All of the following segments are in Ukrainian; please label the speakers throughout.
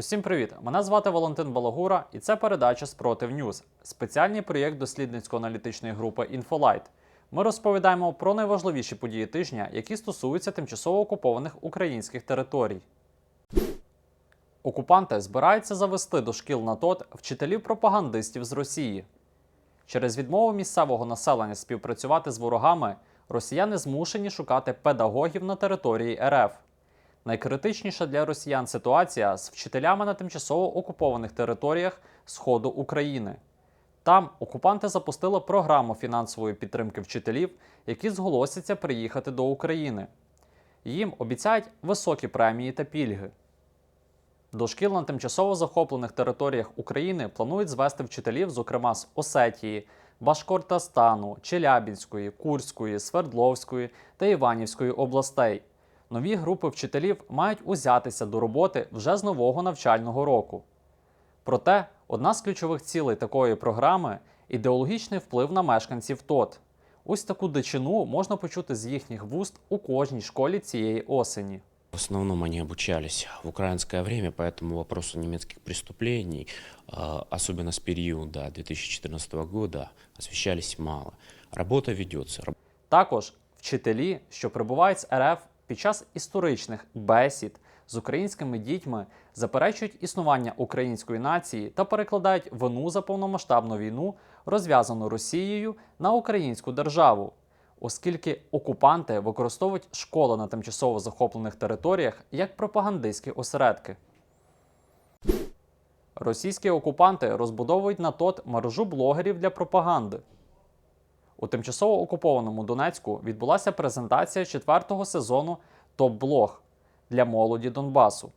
Speaker 1: Усім привіт! Мене звати Валентин Балагура, і це передача Спротив Ньюз, спеціальний проєкт дослідницько-аналітичної групи Інфолайт. Ми розповідаємо про найважливіші події тижня, які стосуються тимчасово окупованих українських територій. Окупанти збираються завести до шкіл на ТОТ вчителів-пропагандистів з Росії. Через відмову місцевого населення співпрацювати з ворогами росіяни змушені шукати педагогів на території РФ. Найкритичніша для росіян ситуація з вчителями на тимчасово окупованих територіях Сходу України. Там окупанти запустили програму фінансової підтримки вчителів, які зголосяться приїхати до України. Їм обіцяють високі премії та пільги. До шкіл на тимчасово захоплених територіях України планують звести вчителів, зокрема з Осетії, Башкортостану, Челябінської, Курської, Свердловської та Іванівської областей. Нові групи вчителів мають узятися до роботи вже з нового навчального року. Проте одна з ключових цілей такої програми ідеологічний вплив на мешканців ТОТ. Ось таку дичину можна почути з їхніх вуст у кожній школі цієї осені.
Speaker 2: В основном они обучались в украинское время, поэтому вопросы немецких преступлений, особенно с периода 2014 года, освещались мало. Работа ведется. Раб-
Speaker 1: Також вчителі, що прибувають з РФ під час історичних бесід з українськими дітьми, заперечують існування української нації та перекладають вину за повномасштабну війну, розв'язану Росією, на українську державу, оскільки окупанти використовують школи на тимчасово захоплених територіях як пропагандистські осередки. Російські окупанти розбудовують на ТОТ мережу блогерів для пропаганди. У тимчасово окупованому Донецьку відбулася презентація четвертого сезону Топ-блог для молоді Донбасу.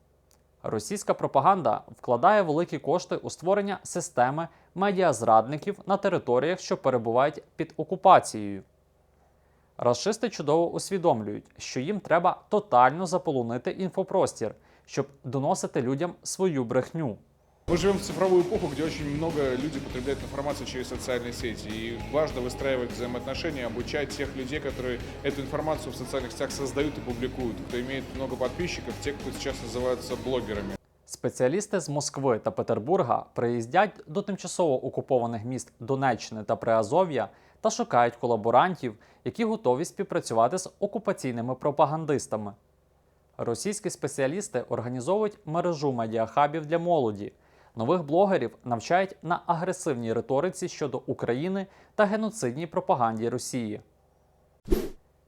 Speaker 1: Російська пропаганда вкладає великі кошти у створення системи медіазрадників на територіях, що перебувають під окупацією. Рашисти чудово усвідомлюють, що їм треба тотально заполонити інфопростір, щоб доносити людям свою брехню.
Speaker 3: Мы живем в цифровую эпоху, где очень много людей потребляют информацию через социальные сети. И важно выстраивать взаимоотношения, обучать тех людей, которые эту информацию в социальных сетях создают и публикуют, кто имеет много подписчиков, те, кто сейчас называются блогерами.
Speaker 1: Спеціалісти з Москви та Петербурга приїздять до тимчасово окупованих міст Донеччини та Приазов'я та шукають колаборантів, які готові співпрацювати з окупаційними пропагандистами. Російські спеціалісти організовують мережу медіахабів для молоді. Нових блогерів навчають на агресивній риториці щодо України та геноцидній пропаганді Росії.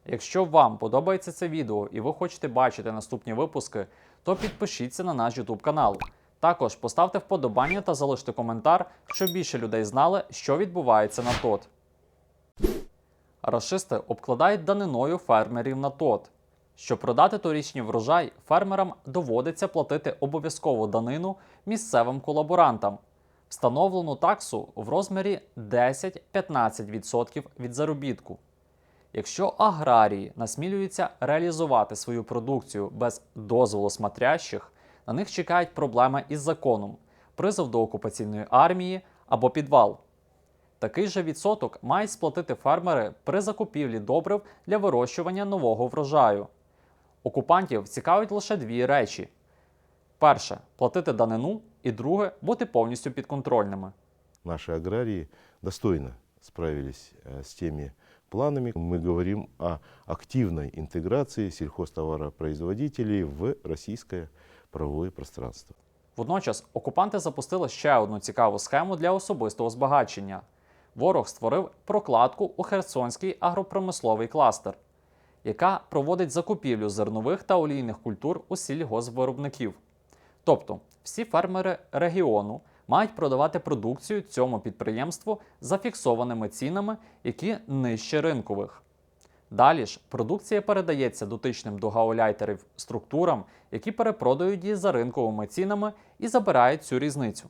Speaker 1: Якщо вам подобається це відео і ви хочете бачити наступні випуски, то підпишіться на наш YouTube канал. Також поставте вподобання та залиште коментар, щоб більше людей знали, що відбувається на ТОТ. Рашисти обкладають даниною фермерів на ТОТ. Щоб продати торічній врожай, фермерам доводиться платити обов'язкову данину місцевим колаборантам, встановлену таксу в розмірі 10-15% від заробітку. Якщо аграрії насмілюються реалізувати свою продукцію без дозволу смотрящих, на них чекають проблеми із законом, призов до окупаційної армії або підвал. Такий же відсоток мають сплатити фермери при закупівлі добрив для вирощування нового врожаю. Окупантів цікавить лише дві речі: перше платити данину, і друге бути повністю підконтрольними.
Speaker 4: наши аграрии достойно справились э, с теми планами. Мы говорим о активной интеграции сельхозтоваропроизводителей в российское правовое пространство.
Speaker 1: Водночас окупанти запустили ще одну цікаву схему для особистого збагачення. Ворог створив прокладку у Херсонський агропромисловий кластер, яка проводить закупівлю зернових та олійних культур у сільгоспвиробників. Тобто, всі фермери регіону мають продавати продукцію цьому підприємству за фіксованими цінами, які нижче ринкових. Далі ж продукція передається дотичним до гауляйтерів структурам, які перепродають її за ринковими цінами і забирають цю різницю.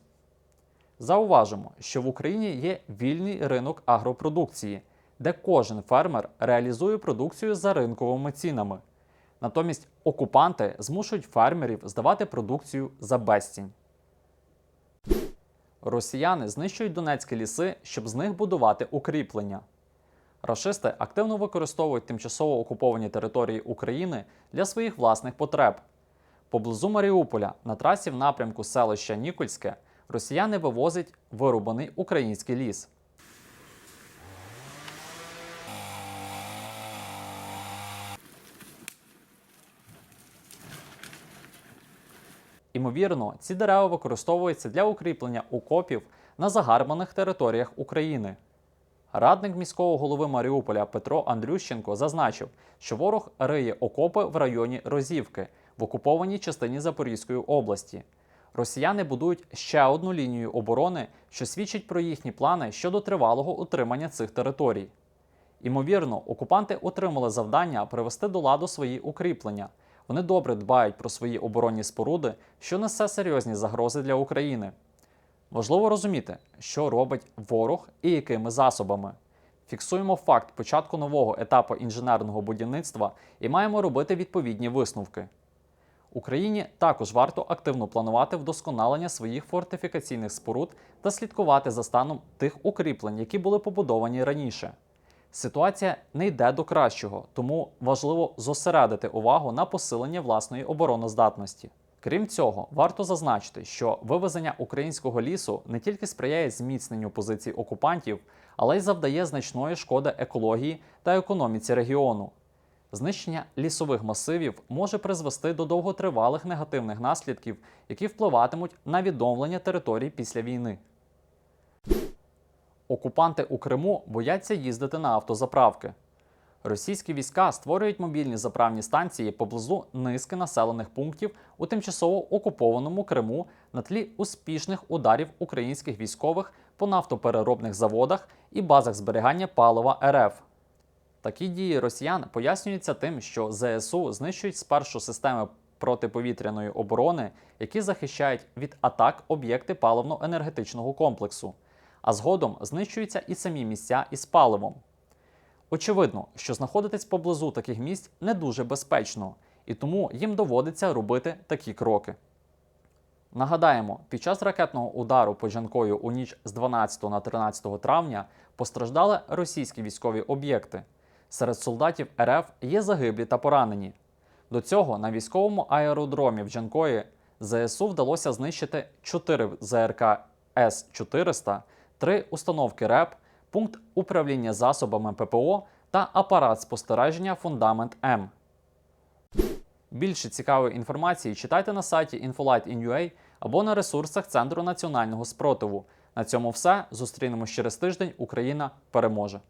Speaker 1: Зауважимо, що в Україні є вільний ринок агропродукції, де кожен фермер реалізує продукцію за ринковими цінами. Натомість окупанти змушують фермерів здавати продукцію за безцінь. Росіяни знищують донецькі ліси, щоб з них будувати укріплення. Рашисти активно використовують тимчасово окуповані території України для своїх власних потреб. Поблизу Маріуполя на трасі в напрямку селища Нікольське росіяни вивозять вирубаний український ліс. Імовірно, ці дерева використовуються для укріплення окопів на загарбаних територіях України. Радник міського голови Маріуполя Петро Андрющенко зазначив, що ворог риє окопи в районі Розівки в окупованій частині Запорізької області. Росіяни будують ще одну лінію оборони, що свідчить про їхні плани щодо тривалого утримання цих територій. Імовірно, окупанти отримали завдання привести до ладу свої укріплення. Вони добре дбають про свої оборонні споруди, що несе серйозні загрози для України. Важливо розуміти, що робить ворог і якими засобами. Фіксуємо факт початку нового етапу інженерного будівництва і маємо робити відповідні висновки. Україні також варто активно планувати вдосконалення своїх фортифікаційних споруд та слідкувати за станом тих укріплень, які були побудовані раніше. Ситуація не йде до кращого, тому важливо зосередити увагу на посиленні власної обороноздатності. Крім цього, варто зазначити, що вивезення українського лісу не тільки сприяє зміцненню позицій окупантів, але й завдає значної шкоди екології та економіці регіону. Знищення лісових масивів може призвести до довготривалих негативних наслідків, які впливатимуть на відновлення територій після війни. Окупанти у Криму бояться їздити на автозаправки. Російські війська створюють мобільні заправні станції поблизу низки населених пунктів у тимчасово окупованому Криму на тлі успішних ударів українських військових по нафтопереробних заводах і базах зберігання палива РФ. Такі дії росіян пояснюються тим, що ЗСУ знищують спершу системи протиповітряної оборони, які захищають від атак об'єкти паливно-енергетичного комплексу, а згодом знищуються і самі місця із паливом. Очевидно, що знаходитись поблизу таких місць не дуже безпечно, і тому їм доводиться робити такі кроки. Нагадаємо, під час ракетного удару по Джанкою у ніч з 12 на 13 травня постраждали російські військові об'єкти. Серед солдатів РФ є загиблі та поранені. До цього на військовому аеродромі в Джанкої ЗСУ вдалося знищити 4 ЗРК С-400, 3 установки РЕП, пункт управління засобами ППО та апарат спостереження Фундамент М. Більше цікавої інформації читайте на сайті Infolight.in.ua або на ресурсах Центру національного спротиву. На цьому все. Зустрінемось через тиждень. Україна переможе!